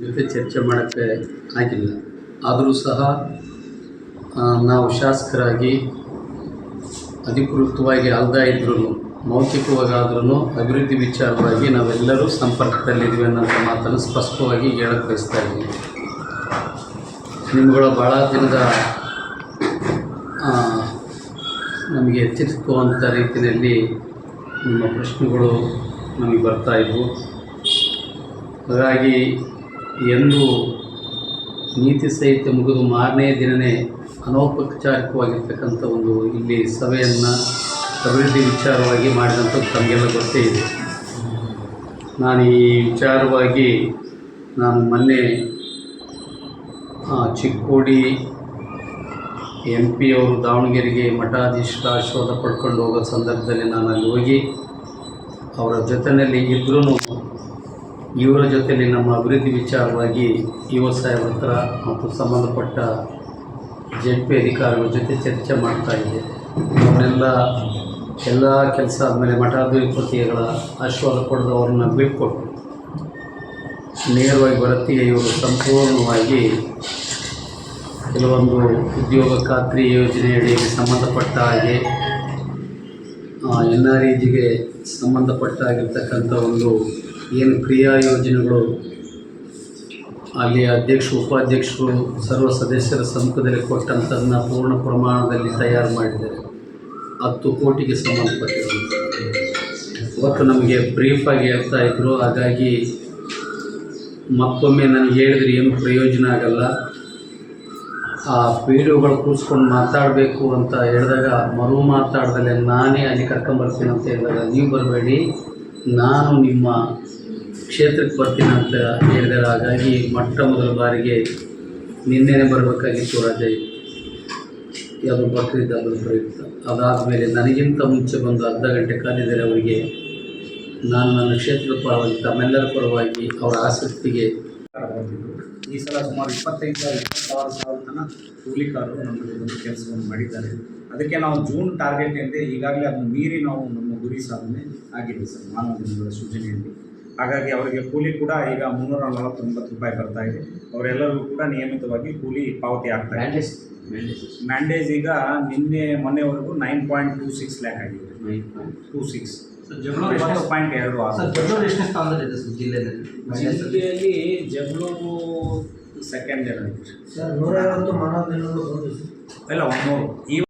ಜೊತೆ ಚರ್ಚೆ ಮಾಡೋಕ್ಕೆ ಆಗಿಲ್ಲ. ಆದರೂ ಸಹ ನಾವು ಶಾಸಕರಾಗಿ ಅಧಿಕೃತವಾಗಿ ಅಲ್ಲದ ಇದ್ರೂ ಮೌಖಿಕವಾಗಾದ್ರೂ ಅಭಿವೃದ್ಧಿ ವಿಚಾರವಾಗಿ ನಾವೆಲ್ಲರೂ ಸಂಪರ್ಕದಲ್ಲಿದ್ದೀವಿ ಅನ್ನೋಂಥ ಮಾತನ್ನು ಸ್ಪಷ್ಟವಾಗಿ ಹೇಳಕ್ಕೆ ಬಯಸ್ತಾ ಇದ್ದೀನಿ ನಿಮ್ಗಳ ಭಾಳ ದಿನದ ನಮಗೆ ಎಚ್ಚರಿಸುವಂಥ ರೀತಿಯಲ್ಲಿ ನಿಮ್ಮ ಪ್ರಶ್ನೆಗಳು ನಮಗೆ ಬರ್ತಾ ಇದ್ವು. ಹಾಗಾಗಿ ಎಂದು ನೀತಿ ಸಹಿತ ಮುಗಿದು ಮಾರನೇ ದಿನವೇ ಅನೌಪಚಾರಿಕವಾಗಿರ್ತಕ್ಕಂಥ ಒಂದು ಇಲ್ಲಿ ಸಭೆಯನ್ನು ಅಭಿವೃದ್ಧಿ ವಿಚಾರವಾಗಿ ಮಾಡಿದಂಥದ್ದು ತಮಗೆಲ್ಲ ಗೊತ್ತೇ ಇದೆ. ನಾನು ಈ ವಿಚಾರವಾಗಿ ನಾನು ಮೊನ್ನೆ ಚಿಕ್ಕೋಡಿ ಎಂ ಪಿ ಅವರು ದಾವಣಗೆರೆಗೆ ಮಠಾಧೀಶರ ಆಶೀರ್ವಾದ ಪಡ್ಕೊಂಡು ಹೋಗೋ ಸಂದರ್ಭದಲ್ಲಿ ನಾನು ಅಲ್ಲಿ ಹೋಗಿ, ಅವರ ಜೊತೆಯಲ್ಲಿ ಇದ್ರೂ ಇವರ ಜೊತೆಯಲ್ಲಿ ನಮ್ಮ ಅಭಿವೃದ್ಧಿ ವಿಚಾರವಾಗಿ ಯುವ ಸಾಹೇಬ್ರ ಹತ್ರ ಮತ್ತು ಸಂಬಂಧಪಟ್ಟ ಜೆಡ್ ಪಿ ಅಧಿಕಾರಿಗಳ ಜೊತೆ ಚರ್ಚೆ ಮಾಡ್ತಾ ಇದ್ದೆ. ಅವರೆಲ್ಲ ಎಲ್ಲ ಕೆಲಸ ಆದಮೇಲೆ ಮಠಾಧಿಪತಿಗಳ ಆಶೀರ್ವಾದ ಪಡೆದು ಅವ್ರನ್ನ ಬಿಟ್ಕೊಟ್ಟು ನೇರವಾಗಿ ಬರತ್ತಿಗೆ ಇವರು ಸಂಪೂರ್ಣವಾಗಿ ಕೆಲವೊಂದು ಉದ್ಯೋಗ ಖಾತ್ರಿ ಯೋಜನೆಯಡಿಯಲ್ಲಿ ಸಂಬಂಧಪಟ್ಟ ಹಾಗೆ ಎನ್ ಆರ್ ಇಜಿಗೆ ಸಂಬಂಧಪಟ್ಟ ಆಗಿರ್ತಕ್ಕಂಥ ಒಂದು ಏನು ಕ್ರಿಯಾ ಯೋಜನೆಗಳು ಅಲ್ಲಿ ಅಧ್ಯಕ್ಷರು ಉಪಾಧ್ಯಕ್ಷರು, ಸರ್ವ ಸದಸ್ಯರ ಸಮ್ಮುಖದಲ್ಲಿ ಕೊಟ್ಟಂಥದನ್ನ ಪೂರ್ಣ ಪ್ರಮಾಣದಲ್ಲಿ ತಯಾರು ಮಾಡಿದ್ದಾರೆ. ಹತ್ತು ಕೋಟಿಗೆ ಸಂಬಂಧಪಟ್ಟಿರುವಂಥ ಇವತ್ತು ನಮಗೆ ಬ್ರೀಫಾಗಿ ಹೇಳ್ತಾ ಇದ್ದರು ಹಾಗಾಗಿ ಮತ್ತೊಮ್ಮೆ ನನಗೆ ಹೇಳಿದ್ರೆ ಏನು ಪ್ರಯೋಜನ ಆಗಲ್ಲ. ಆ ವಿಡಿಯೋಗಳು ಕೂರಿಸ್ಕೊಂಡು ಮಾತಾಡಬೇಕು ಅಂತ ಹೇಳಿದಾಗ ಮರು ಮಾತಾಡ್ದಲೆ ನಾನೇ ಅಲ್ಲಿ ಕರ್ಕೊಂಬರ್ತೀನಿ ಅಂತ ಹೇಳಿದಾಗ ನೀವು ಬರಬೇಡಿ, ನಾನು ನಿಮ್ಮ ಕ್ಷೇತ್ರಕ್ಕೆ ಬರ್ತೀನಿ ಅಂತ ಹೇಳಿದಾಗ ಹಾಗಾಗಿ ಮೊಟ್ಟ ಮೊದಲ ಬಾರಿಗೆ ನಿನ್ನೆನೆ ಬರಬೇಕಾಗಿತ್ತು ರಜೆ. ಯಾವುದು ಬಕ್ರೀದ್ ಅದು ಪ್ರಯುಕ್ತ ಅದಾದಮೇಲೆ ನನಗಿಂತ ಮುಂಚೆ ಬಂದು ಅರ್ಧ ಗಂಟೆ ಕಾಲಿದ್ದಾರೆ ಅವರಿಗೆ ನಾನು ನನ್ನ ಕ್ಷೇತ್ರದ ಪರವಾಗಿ ತಮ್ಮೆಲ್ಲರ ಪರವಾಗಿ ಅವರ ಆಸಕ್ತಿಗೆ ಈ ಸಲ ಸುಮಾರು ಇಪ್ಪತ್ತೈದು ಸಾವಿರ ಇಪ್ಪತ್ತಾರು ಸಾವಿರ ತನಕ ಕೂಲಿಕಾರರು ನಮ್ಮಲ್ಲಿ ಒಂದು ಕೆಲಸವನ್ನು ಮಾಡಿದ್ದಾರೆ. ಅದಕ್ಕೆ ನಾವು ಜೂನ್ ಟಾರ್ಗೆಟ್ ಎಂದೇ ಈಗಾಗಲೇ ಅದನ್ನು ಮೀರಿ ನಾವು ನಮ್ಮ ಗುರಿ ಸಾಧನೆ ಆಗಿದೆ ಸರ್ ಮಾನವ ದಿನಗಳ ಸೂಚನೆಯಲ್ಲಿ. ಹಾಗಾಗಿ ಅವರಿಗೆ ಕೂಲಿ ಕೂಡ ಈಗ ಮುನ್ನೂರ ನಲವತ್ತೊಂಬತ್ತು ರೂಪಾಯಿ ಬರ್ತಾ ಇದೆ. ಅವರೆಲ್ಲರಿಗೂ ಕೂಡ ನಿಯಮಿತವಾಗಿ ಕೂಲಿ ಪಾವತಿ ಆಗ್ತಾ ಇದೆ. ಮ್ಯಾಂಡೇಜ್ ಈಗ ನಿನ್ನೆ ಮೊನ್ನೆವರೆಗೂ nine point two six lakh ಆಗಿದೆ. Two six. ಒಂಬತ್ತು ಪಾಯಿಂಟ್ ಎರಡು ಸರ್ ದೊಡ್ಡವರು ಎಷ್ಟನೇ ಸ್ಥಾನದಲ್ಲಿದೆ ಸರ್ ಜಿಲ್ಲೆಯಲ್ಲಿ? ಜಿಲ್ಲೆಯಲ್ಲಿ ಜಗಳೂರು ಸೆಕೆಂಡ್ ಎರಡು ಸರ್ ನೂರ ಐವತ್ತು ಮಾನವ ದಿನಗಳು ಇಲ್ಲ ಒಂದೂರು ಈ